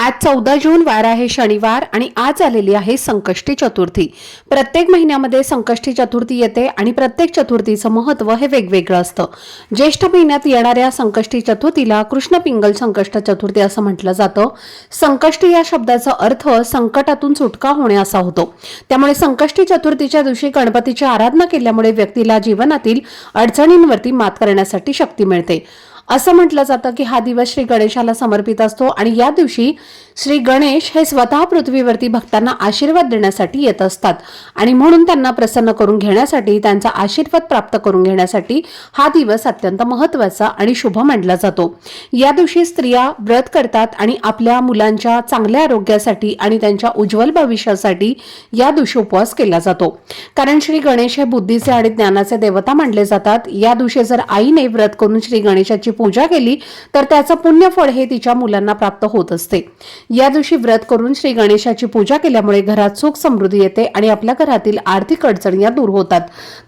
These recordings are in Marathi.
आज चौदा जून वार आहे शनिवार आणि आज आलेली आहे संकष्टी चतुर्थी. प्रत्येक महिन्यामध्ये संकष्टी चतुर्थी येते आणि प्रत्येक चतुर्थीचं महत्त्व हे वेगवेगळं असतं. ज्येष्ठ महिन्यात येणाऱ्या संकष्टी चतुर्थीला कृष्ण पिंगल संकष्ट चतुर्थी असं म्हटलं जातं. संकष्टी या शब्दाचा अर्थ संकटातून सुटका होणे असा होतो. त्यामुळे संकष्टी चतुर्थीच्या दिवशी गणपतीची आराधना केल्यामुळे व्यक्तीला जीवनातील अडचणींवरती मात करण्यासाठी शक्ती मिळते. असं म्हटलं जातं की हा दिवस श्री गणेशाला समर्पित असतो आणि या दिवशी श्री गणेश हे स्वतः पृथ्वीवरती भक्तांना आशीर्वाद देण्यासाठी येत असतात. आणि म्हणून त्यांना प्रसन्न करून घेण्यासाठी त्यांचा आशीर्वाद प्राप्त करून घेण्यासाठी हा दिवस अत्यंत महत्त्वाचा आणि शुभ मानला जातो. या दिवशी स्त्रिया व्रत करतात आणि आपल्या मुलांच्या चांगल्या आरोग्यासाठी आणि त्यांच्या उज्ज्वल भविष्यासाठी या दिवशी उपवास केला जातो. कारण श्री गणेश हे बुद्धीचे आणि ज्ञानाचे देवता मानले जातात. या दिवशी जर आईने व्रत करून श्री गणेशाची पूजा केली तर त्याचं पुण्यफळ हे तिच्या मुलांना प्राप्त होत असते. या दिवशी व्रत करून श्री गणेशाची पूजा केल्यामुळे घरात सुख समृद्धी येते आणि आपल्या घरातील आर्थिक अडचणी या दूर होतात.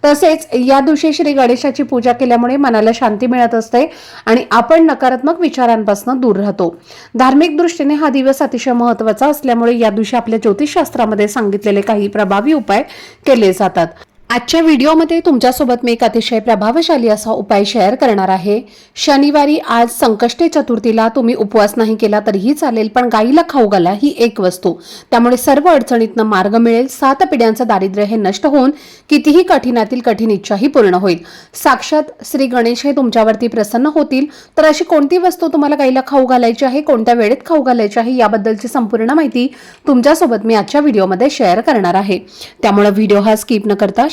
तसेच या दिवशी श्री गणेशाची पूजा केल्यामुळे मनाला शांती मिळत असते आणि आपण नकारात्मक विचारांपासून दूर राहतो. धार्मिक दृष्टीने हा दिवस अतिशय महत्त्वाचा असल्यामुळे या दिवशी आपल्या ज्योतिषशास्त्रामध्ये सांगितलेले काही प्रभावी उपाय केले जातात. आजच्या व्हिडिओमध्ये तुमच्यासोबत मी एक अतिशय प्रभावशाली असा उपाय शेअर करणार आहे. शनिवारी आज संकष्टे चतुर्थीला तुम्ही उपवास नाही केला तरीही चालेल पण गाईला खाऊ घाला ही एक वस्तू. त्यामुळे सर्व अडचणीतनं मार्ग मिळेल. सात पिढ्यांचं दारिद्र्य हे नष्ट होऊन कितीही कठीणातील कठीण इच्छाही पूर्ण होईल. साक्षात श्री गणेश हे तुमच्यावरती प्रसन्न होतील. तर अशी कोणती वस्तू तुम्हाला गाईला खाऊ घालायची आहे कोणत्या वेळेत खाऊ घालायची आहे याबद्दलची संपूर्ण माहिती तुमच्यासोबत मी आजच्या व्हिडिओमध्ये शेअर करणार आहे. त्यामुळे व्हिडिओ हा स्किप न करता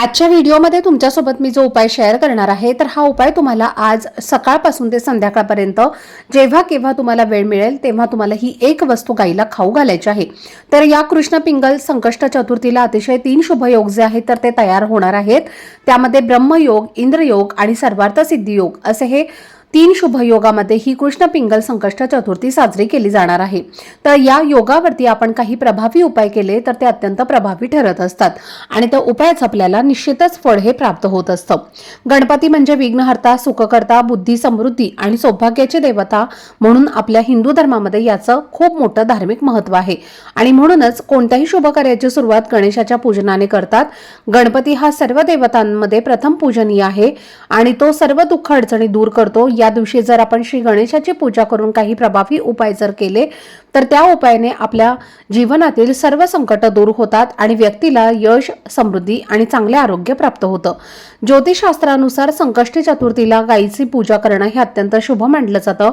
आजच्या व्हिडिओमध्ये तुमच्यासोबत मी जो उपाय शेअर करणार आहे तर हा उपाय तुम्हाला आज सकाळपासून ते संध्याकाळपर्यंत जेव्हा केव्हा तुम्हाला वेळ मिळेल तेव्हा तुम्हाला ही एक वस्तू गाईला खाऊ घालायची आहे. तर या कृष्ण पिंगल संकष्ट चतुर्थीला अतिशय तीन शुभ योग जे आहेत तर ते तयार होणार आहेत. त्यामध्ये ब्रह्मयोग इंद्रयोग आणि सर्वार्थ सिद्धी योग असे हे तीन शुभ योगामध्ये ही कृष्ण पिंगल संकष्ट चतुर्थी साजरी केली जाणार आहे. तर या योगावरती आपण काही प्रभावी उपाय केले तर ते अत्यंत प्रभावी ठरत असतात आणि त्या उपायाचं आपल्याला निश्चितच फळ हे प्राप्त होत असतं. गणपती म्हणजे विघ्नहर्ता सुखकर्ता बुद्धी समृद्धी आणि सौभाग्याची देवता म्हणून आपल्या हिंदू धर्मामध्ये याचं खूप मोठं धार्मिक महत्त्व आहे. आणि म्हणूनच कोणत्याही शुभ कार्याची सुरुवात गणेशाच्या पूजनाने करतात. गणपती हा सर्व देवतांमध्ये प्रथम पूजनीय आहे आणि तो सर्व दुःख अडचणी दूर करतो या दिवशी जर आपण श्री गणेशाची पूजा करून काही प्रभावी उपाय जर केले तर त्या उपायाने आपल्या जीवनातील सर्व संकट दूर होतात आणि व्यक्तीला यश समृद्धी आणि चांगले आरोग्य प्राप्त होतं. ज्योतिषशास्त्रानुसार संकष्टी चतुर्थीला गायीची पूजा करणं हे अत्यंत शुभ मानलं जातं.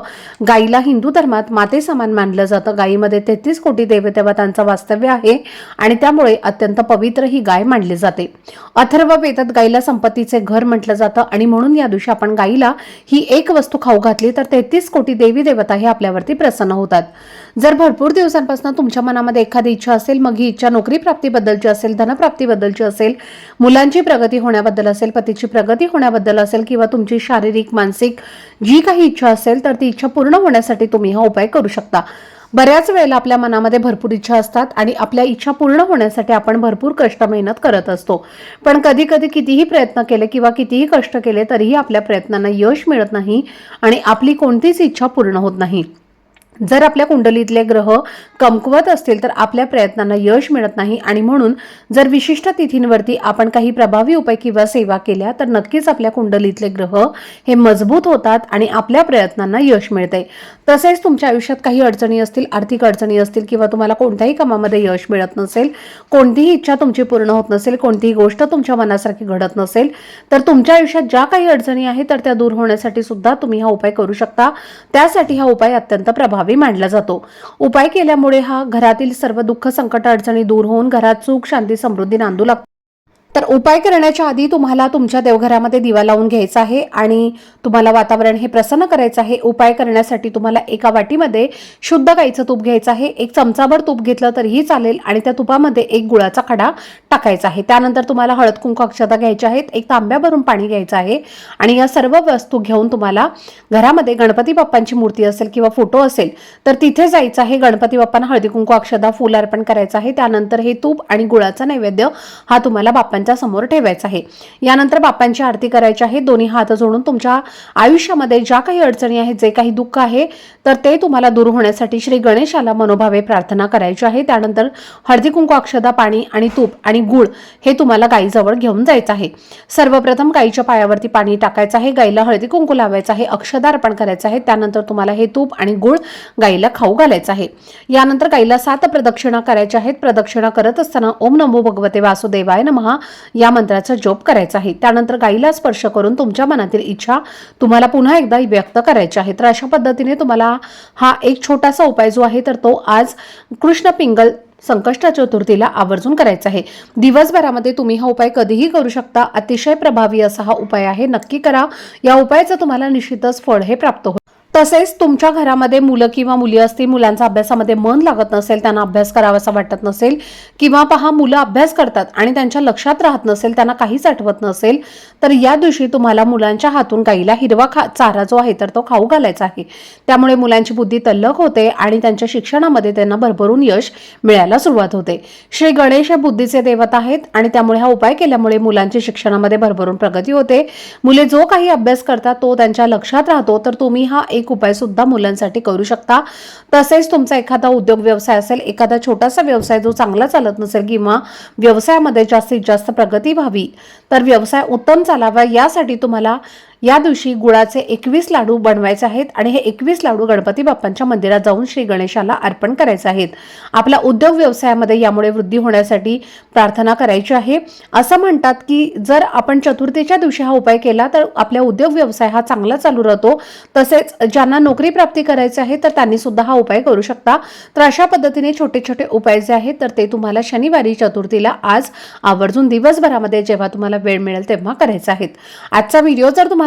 गायीला हिंदू धर्मात माते समान मानलं जातं. गायीमध्ये तेहतीस कोटी देवदेवतांचं वास्तव्य आहे आणि त्यामुळे अत्यंत पवित्र ही गाय मानली जाते. अथर्व वेदात गायीला संपत्तीचे घर म्हटलं जातं आणि म्हणून या दिवशी आपण गायीला ही एक वस्तू खाऊ घातली तर तेहतीस कोटी देवी देवता हे आपल्यावरती प्रसन्न होतात. जर भरपूर दिवसांपासून तुमच्या मनामध्ये एखादी इच्छा असेल मग ही इच्छा नोकरी प्राप्तीबद्दलची असेल धनप्राप्तीबद्दलची असेल मुलांची प्रगती होण्याबद्दल असेल पतीची प्रगती होण्याबद्दल असेल किंवा तुमची शारीरिक मानसिक जी काही इच्छा असेल तर ती इच्छा पूर्ण होण्यासाठी तुम्ही हा उपाय करू शकता. बऱ्याच वेळेला आपल्या मनामध्ये भरपूर इच्छा असतात आणि आपल्या इच्छा पूर्ण होण्यासाठी आपण भरपूर कष्ट मेहनत करत असतो. पण कधी कधी कितीही प्रयत्न केले किंवा कितीही कष्ट केले तरीही आपल्या प्रयत्नांना यश मिळत नाही आणि आपली कोणतीच इच्छा पूर्ण होत नाही. जर आपल्या कुंडलीतले ग्रह कमकुवत असतील तर आपल्या प्रयत्नांना यश मिळत नाही. आणि म्हणून जर विशिष्ट तिथींवरती आपण काही प्रभावी उपाय किंवा सेवा केल्या तर नक्कीच आपल्या कुंडलीतले ग्रह हे मजबूत होतात आणि आपल्या प्रयत्नांना यश मिळते तसेच तुमच्या आयुष्यात काही अडचणी असतील आर्थिक अडचणी असतील किंवा तुम्हाला कोणत्याही कामामध्ये यश मिळत नसेल कोणतीही इच्छा तुमची पूर्ण होत नसेल कोणतीही गोष्ट तुमच्या मनासारखी घडत नसेल तर तुमच्या आयुष्यात ज्या काही अडचणी आहेत तर त्या दूर होण्यासाठी सुद्धा तुम्ही हा उपाय करू शकता. त्यासाठी हा उपाय अत्यंत प्रभावी प्रभावी मानला जातो. उपाय केल्यामुळे हा घरातील सर्व दुःख संकट अडचणी दूर होऊन घरात सुख शांती समृद्धी नांदू लागतो. तर उपाय करण्याच्या आधी तुम्हाला तुमच्या देवघरामध्ये दिवा लावून घ्यायचा आहे आणि तुम्हाला वातावरण हे प्रसन्न करायचं आहे उपाय करण्यासाठी तुम्हाला एका वाटीमध्ये शुद्ध गाईचं तूप घ्यायचं आहे एक चमचाभर तूप घेतलं तरीही चालेल आणि त्या तुपामध्ये एक गुळाचा खडा टाकायचा आहे. त्यानंतर तुम्हाला हळद कुंकू अक्षता घ्यायच्या आहेत एक तांब्या भरून पाणी घ्यायचं आहे आणि या सर्व वस्तू घेऊन तुम्हाला घरामध्ये गणपती बाप्पांची मूर्ती असेल किंवा फोटो असेल तर तिथे जायचं आहे. गणपती बाप्पांना हळदी कुंकू अक्षदा फुल अर्पण करायचं आहे. त्यानंतर हे तूप आणि गुळाचा नैवेद्य हा तुम्हाला बाप्पांच्या समोर ठेवायचा आहे. यानंतर बाप्पांची आरती करायची आहे. दोन्ही हात जोडून तुमच्या आयुष्यामध्ये ज्या काही अडचणी आहेत जे काही दुःख आहे तर ते तुम्हाला दूर होण्यासाठी श्री गणेशाला मनोभावे प्रार्थना करायची आहे. त्यानंतर हळदी कुंकू अक्षदा पाणी आणि तूप आणि गुळ हे तुम्हाला गाईजवळ घेऊन जायचं आहे. सर्वप्रथम गाईच्या पायावरती पाणी टाकायचं आहे गाईला हळदी कुंकू लावायचं आहे अक्षदा अर्पण करायचं आहे. त्यानंतर तुम्हाला हे तूप आणि गुळ गाईला खाऊ घालायचं आहे. यानंतर गाईला सात प्रदक्षिणा करायच्या आहेत. प्रदक्षिणा करत असताना ओम नमो भगवते वासुदेवाय नमहा या मंत्राचा जोप करायचा आहे. त्यानंतर गाईला स्पर्श करून तुमच्या मनातील इच्छा तुम्हाला पुन्हा एकदा व्यक्त करायचे आहे तर अशा पद्धतीने तुम्हाला हा एक छोटासा उपाय जो आहे तर तो आज कृष्ण पिंगल संकष्ट चतुर्थीला आवर्जून करायचा आहे. दिवसभरामध्ये तुम्ही हा उपाय कधीही करू शकता. अतिशय प्रभावी असा हा उपाय आहे. नक्की करा. या उपायाचं तुम्हाला निश्चितच फळ हे प्राप्त होईल. तसेच तुमच्या घरामध्ये मुलं किंवा मुली असतील मुलांचा अभ्यासामध्ये मन लागत नसेल त्यांना अभ्यास करावासा वाटत नसेल किंवा पहा मुलं अभ्यास करतात आणि त्यांच्या लक्षात राहत नसेल त्यांना काहीच आठवत नसेल तर या दिवशी तुम्हाला मुलांच्या हातून गाईला हिरवा खा चारा जो आहे तर तो खाऊ घालायचा आहे. त्यामुळे मुलांची बुद्धी तल्लक होते आणि त्यांच्या शिक्षणामध्ये त्यांना भरभरून यश मिळायला सुरुवात होते. श्री गणेश हे बुद्धीचे देवत आहेत आणि त्यामुळे हा उपाय केल्यामुळे मुलांची शिक्षणामध्ये भरभरून प्रगती होते. मुले जो काही अभ्यास करतात तो त्यांच्या लक्षात राहतो तर तुम्ही हा एक उपाय सुद्धा मुलांसाठी करू शकता. तसेच तुमचा एखादा उद्योग व्यवसाय असेल एखादा छोटासा व्यवसाय जो चांगला चालत नसेल किंवा व्यवसायामध्ये जास्तीत जास्त प्रगती व्हावी तर व्यवसाय उत्तम चालावा यासाठी तुम्हाला या दिवशी गुळाचे एकवीस लाडू बनवायचे आहेत आणि हे एकवीस लाडू गणपती बाप्पांच्या मंदिरात जाऊन श्री गणेशाला अर्पण करायचे आहेत. आपला उद्योग व्यवसायामध्ये यामुळे वृद्धी होण्यासाठी प्रार्थना करायची आहे. असं म्हणतात की जर आपण चतुर्थीच्या दिवशी हा उपाय केला तर आपल्या उद्योग व्यवसाय हा चांगला चालू राहतो. तसेच ज्यांना नोकरी प्राप्ती करायची आहे तर त्यांनी सुद्धा हा उपाय करू शकता. तर अशा पद्धतीने छोटे छोटे उपाय जे आहेत तर ते तुम्हाला शनिवारी चतुर्थीला आज आवर्जून दिवसभरामध्ये जेव्हा तुम्हाला वेळ मिळेल तेव्हा करायचा आहेत. आजचा व्हिडिओ जर तुम्हाला